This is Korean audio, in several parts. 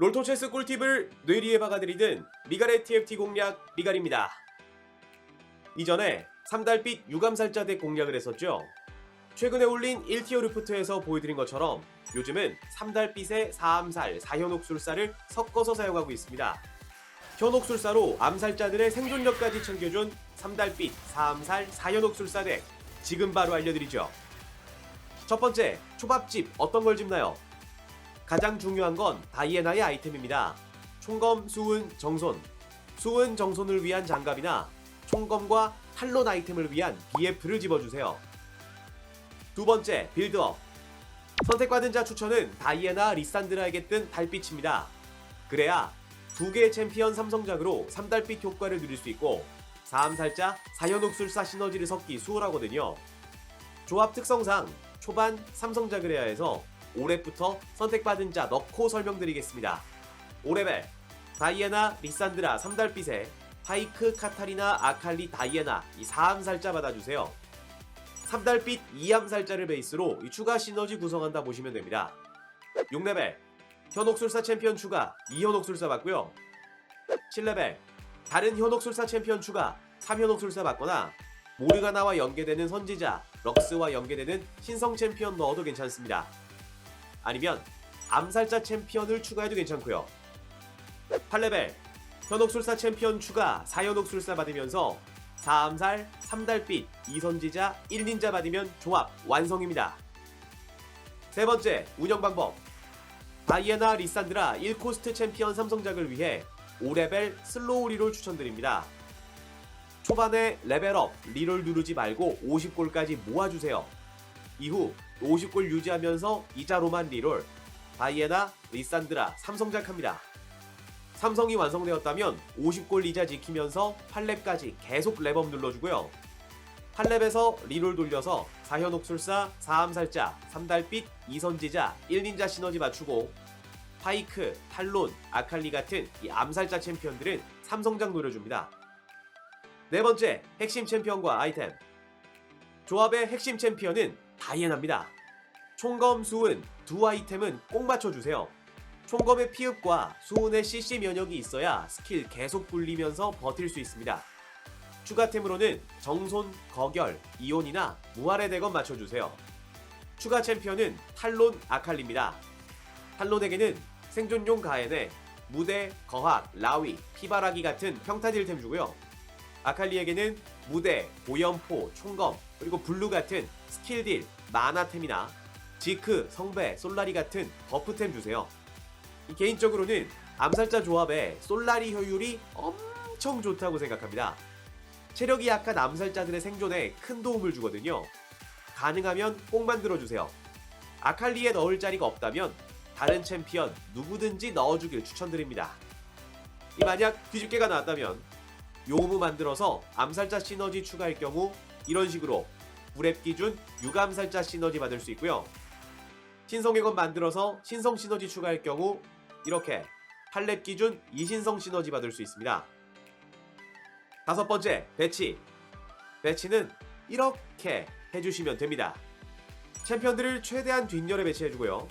롤토체스 꿀팁을 뇌리에 박아드리는 미갈의 TFT 공략 미갈입니다. 이전에 3달빛 유감살자 덱 공략을 했었죠. 최근에 올린 1티어 루프트에서 보여드린 것처럼 요즘은 3달빛의 4암살, 4현옥술사를 섞어서 사용하고 있습니다. 현옥술사로 암살자들의 생존력까지 챙겨준 3달빛, 4암살, 4현옥술사 덱 지금 바로 알려드리죠. 첫 번째, 초밥집 어떤 걸 집나요? 가장 중요한 건 다이애나의 아이템입니다. 총검, 수은, 정손. 수은, 정손을 위한 장갑이나 총검과 탈론 아이템을 위한 BF를 집어주세요. 두 번째, 빌드업. 선택받은 자 추천은 다이애나 리산드라에게 뜬 달빛입니다. 그래야 두 개의 챔피언 삼성작으로 3달빛 효과를 누릴 수 있고 4암살자, 4현옥술사 시너지를 섞기 수월하거든요. 조합 특성상 초반 삼성작을 해야 해서 5렙부터 선택받은 자 넣고 설명드리겠습니다. 5레벨 다이애나 리산드라 3달빛에 파이크 카타리나 아칼리 다이애나 이 4암살자 받아주세요. 3달빛 2암살자를 베이스로 이 추가 시너지 구성한다 보시면 됩니다. 6레벨 현옥술사 챔피언 추가 2현옥술사 받고요. 7레벨 다른 현옥술사 챔피언 추가 3현옥술사 받거나 모르가나와 연계되는 선지자 럭스와 연계되는 신성 챔피언 넣어도 괜찮습니다. 아니면 암살자 챔피언을 추가해도 괜찮고요. 8레벨 현옥술사 챔피언 추가 4현옥술사 받으면서 4암살, 3달빛, 2선지자, 1닌자 받으면 조합 완성입니다. 세 번째, 운영 방법. 다이애나 리산드라 1코스트 챔피언 삼성작을 위해 5레벨 슬로우 리롤 추천드립니다. 초반에 레벨업, 리롤 누르지 말고 50골까지 모아주세요. 이후 50골 유지하면서 이자 로만 리롤, 다이애나, 리산드라, 삼성작 합니다. 삼성이 완성되었다면 50골 이자 지키면서 8렙까지 계속 랩업 눌러주고요. 8렙에서 리롤 돌려서 4현 옥술사, 4암살자, 3달빛, 2선지자, 1닌자 시너지 맞추고 파이크, 탈론, 아칼리 같은 이 암살자 챔피언들은 삼성작 노려줍니다. 네 번째, 핵심 챔피언과 아이템. 조합의 핵심 챔피언은 다이애나입니다. 총검, 수은 두 아이템은 꼭 맞춰주세요. 총검의 피흡과 수은의 CC 면역이 있어야 스킬 계속 굴리면서 버틸 수 있습니다. 추가템으로는 정손, 거결, 이온이나 무할의 대검 맞춰주세요. 추가 챔피언은 탈론, 아칼리입니다. 탈론에게는 생존용 가엔에 무대, 거학, 라위, 피바라기 같은 평타딜템 주고요. 아칼리에게는 무대, 오염포, 총검, 그리고 블루 같은 스킬딜, 마나템이나 지크, 성배, 솔라리 같은 버프템 주세요. 이 개인적으로는 암살자 조합의 솔라리 효율이 엄청 좋다고 생각합니다. 체력이 약한 암살자들의 생존에 큰 도움을 주거든요. 가능하면 꼭 만들어주세요. 아칼리에 넣을 자리가 없다면 다른 챔피언 누구든지 넣어주길 추천드립니다. 이 만약 뒤집개가 나왔다면 요무 만들어서 암살자 시너지 추가할 경우 이런 식으로 불앱 기준 유감살자 시너지 받을 수 있고요. 신성의 건 만들어서 신성 시너지 추가할 경우 이렇게 8렙 기준 이신성 시너지 받을 수 있습니다. 다섯 번째, 배치. 배치는 이렇게 해주시면 됩니다. 챔피언들을 최대한 뒷열에 배치해주고요.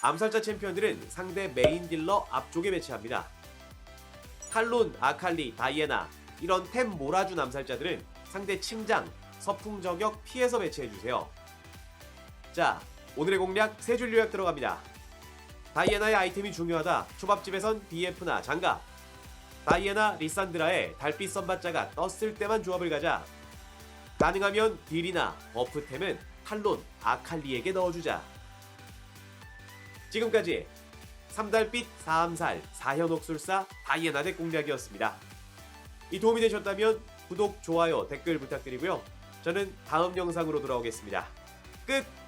암살자 챔피언들은 상대 메인 딜러 앞쪽에 배치합니다. 탈론, 아칼리, 다이애나 이런 템 몰아준 암살자들은 상대 침장, 서풍 저격 피해서 배치해주세요. 자, 오늘의 공략 세 줄 요약 들어갑니다. 다이애나의 아이템이 중요하다. 초밥집에선 BF나 장갑. 다이애나 리산드라의 달빛 선반자가 떴을 때만 조합을 가자. 가능하면 딜이나 버프템은 탈론, 아칼리에게 넣어주자. 지금까지 3달빛 4암살 4현옥술사 다이애나 덱 공략이었습니다. 이 도움이 되셨다면 구독, 좋아요, 댓글 부탁드리고요. 저는 다음 영상으로 돌아오겠습니다. 끝!